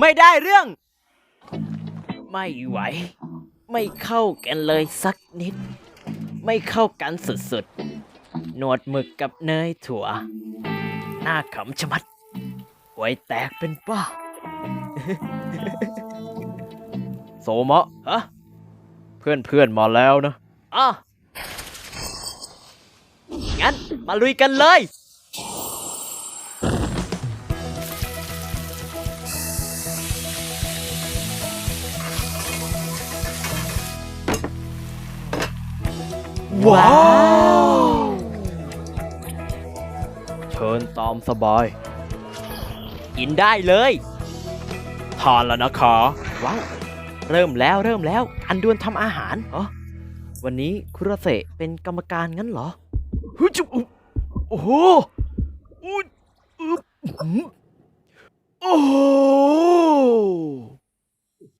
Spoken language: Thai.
ไม่ได้เรื่อง ไม่ไหว ไม่เข้ากันเลยสักนิด ไม่เข้ากันสุดๆ หนวดหมึกกับเนยถั่ว หน้าขำชะมัดหวยแตกเป็นบ้าโสมะฮะเพื่อนเพื่อนๆมาแล้วนะอะงั้นมาลุยกันเลย ว้าว เชิญตามสบาย กินได้เลยทานแล้วนะคะว้าวเริ่มแล้วเริ่มแล้ว อันดวนทำอาหารเหรอวันนี้คุรเสะเป็นกรรมการงั้นเหรอฮึจุโอ้โหอุ๊ยอึ๊บอื้ออโอ้